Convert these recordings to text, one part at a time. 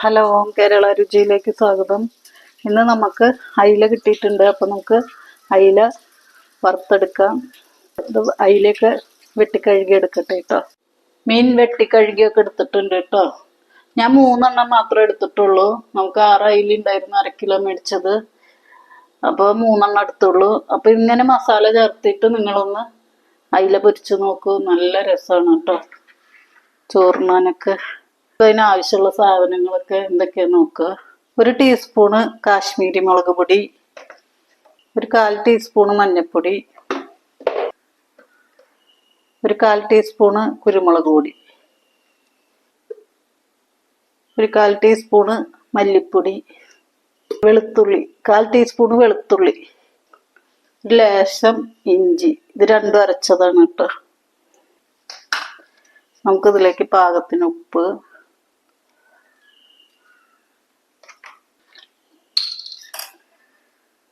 Hello Kerala രുചിയിലേക്ക് സ്വാഗതം. ഇന്ന് നമുക്ക് അയില കിട്ടിയിട്ടുണ്ട്. അപ്പം നമുക്ക് അയില വറുത്തെടുക്കാം. ഇത് അയിലയൊക്കെ വെട്ടിക്കഴുകി എടുക്കട്ടെ കേട്ടോ മീൻ വെട്ടിക്കഴുകിയൊക്കെ എടുത്തിട്ടുണ്ട് കേട്ടോ ഞാൻ മൂന്നെണ്ണം മാത്രമേ എടുത്തിട്ടുള്ളൂ. നമുക്ക് ആറ് അയില ഉണ്ടായിരുന്നു അര കിലോ മേടിച്ചത്. അപ്പോൾ മൂന്നെണ്ണം എടുത്തുള്ളൂ. അപ്പോൾ ഇങ്ങനെ മസാല ചേർത്തിട്ട് നിങ്ങളൊന്ന് അയില പൊരിച്ച് നോക്കൂ. നല്ല രസമാണ് കേട്ടോ ചോറിനാനൊക്കെ. അതിനാവശ്യമുള്ള സാധനങ്ങളൊക്കെ എന്തൊക്കെയാ നോക്കുക? ഒരു ടീസ്പൂണ് കാശ്മീരി മുളക് പൊടി ഒരു കാൽ ടീസ്പൂണ് മഞ്ഞൾപ്പൊടി ഒരു കാൽ ടീസ്പൂണ് കുരുമുളക് പൊടി ഒരു കാൽ ടീസ്പൂണ് മല്ലിപ്പൊടി വെളുത്തുള്ളി കാൽ ടീസ്പൂണ് വെളുത്തുള്ളി ലേശം ഇഞ്ചി. ഇത് രണ്ടും അരച്ചതാണ് കേട്ടോ. നമുക്കിതിലേക്ക് പാകത്തിന് ഉപ്പ്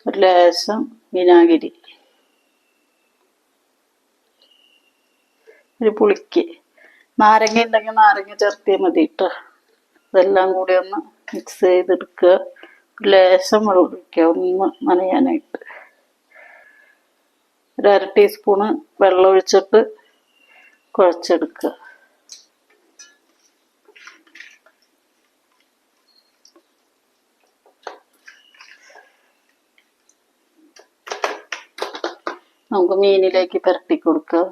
ഒരു ലേശം വിനാഗിരി. ഒരു പുളിക്ക്. നാരങ്ങ ഉണ്ടെങ്കിൽ നാരങ്ങ ചേർത്തിയാൽ മതി കേട്ടോ ഇതെല്ലാം കൂടി ഒന്ന് മിക്സ് ചെയ്തെടുക്കുക. ലേശം വെള്ളം ഒഴിക്കുക. ഒന്ന് നനയാനായിട്ട്. ഒരു അര ടീസ്പൂണ് വെള്ളം ഒഴിച്ചിട്ട് കുഴച്ചെടുക്കുക. നമുക്ക് മീനിലേക്ക് പുരട്ടി കൊടുക്കുക.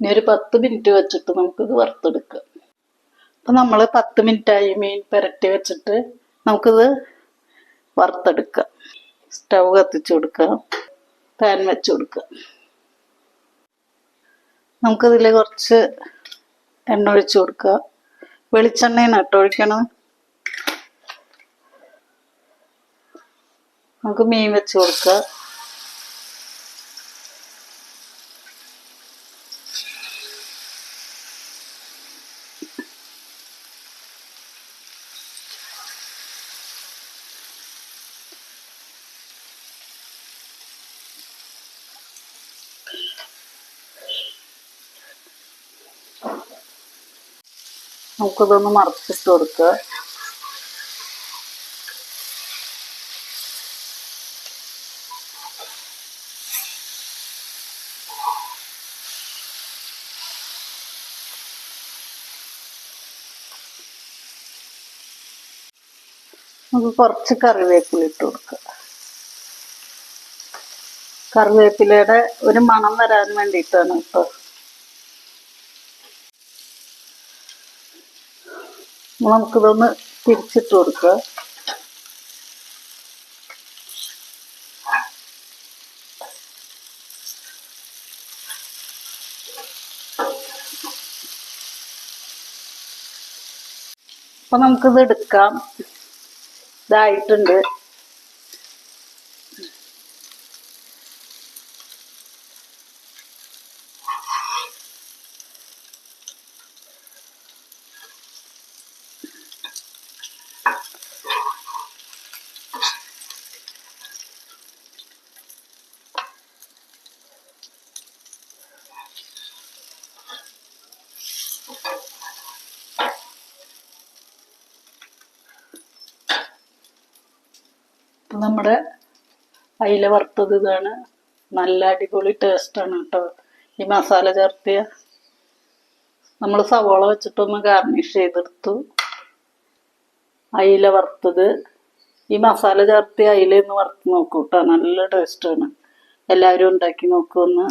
ഇനി ഒരു പത്ത് മിനിറ്റ് വെച്ചിട്ട് നമുക്കിത് വറുത്തെടുക്കാം. അപ്പം നമ്മൾ പത്ത് മിനിറ്റായി മീൻ പുരട്ടി വെച്ചിട്ട് നമുക്കിത് വറുത്തെടുക്കാം. സ്റ്റൗ കത്തിച്ചു കൊടുക്കാം. പാൻ വെച്ച് കൊടുക്കാം. നമുക്കിതിൽ കുറച്ച് എണ്ണ ഒഴിച്ചു കൊടുക്കുക വെളിച്ചെണ്ണയാണ് കേട്ടോ ഒഴിക്കണം നമുക്ക് മീൻ വെച്ച് കൊടുക്കാം. നമുക്കിതൊന്ന് മറച്ചിട്ട് കൊടുക്കുക നമുക്ക് കുറച്ച് കറിവേപ്പില ഇട്ട് കൊടുക്കുക കറിവേപ്പിലയുടെ ഒരു മണം വരാൻ വേണ്ടിയിട്ടാണ് കേട്ടോ. നമുക്കിതൊന്ന് തിരിച്ചിട്ട് കൊടുക്കുക. അപ്പൊ നമുക്കിത് എടുക്കാം. ഇതായിട്ടുണ്ട്. നമ്മുടെ അയില വറുത്തത് ഇതാണ്. നല്ല അടിപൊളി ടേസ്റ്റാണ് കേട്ടോ ഈ മസാല ചേർത്തിയ നമ്മൾ സവോള വെച്ചിട്ടൊന്ന് ഗാർണിഷ് ചെയ്തെടുത്തു. അയില വറുത്തത്. ഈ മസാല ചേർത്ത് അയില ഒന്ന് വറുത്ത് നോക്കൂ കേട്ടോ നല്ല ടേസ്റ്റാണ് എല്ലാവരും ഉണ്ടാക്കി നോക്കുമെന്ന്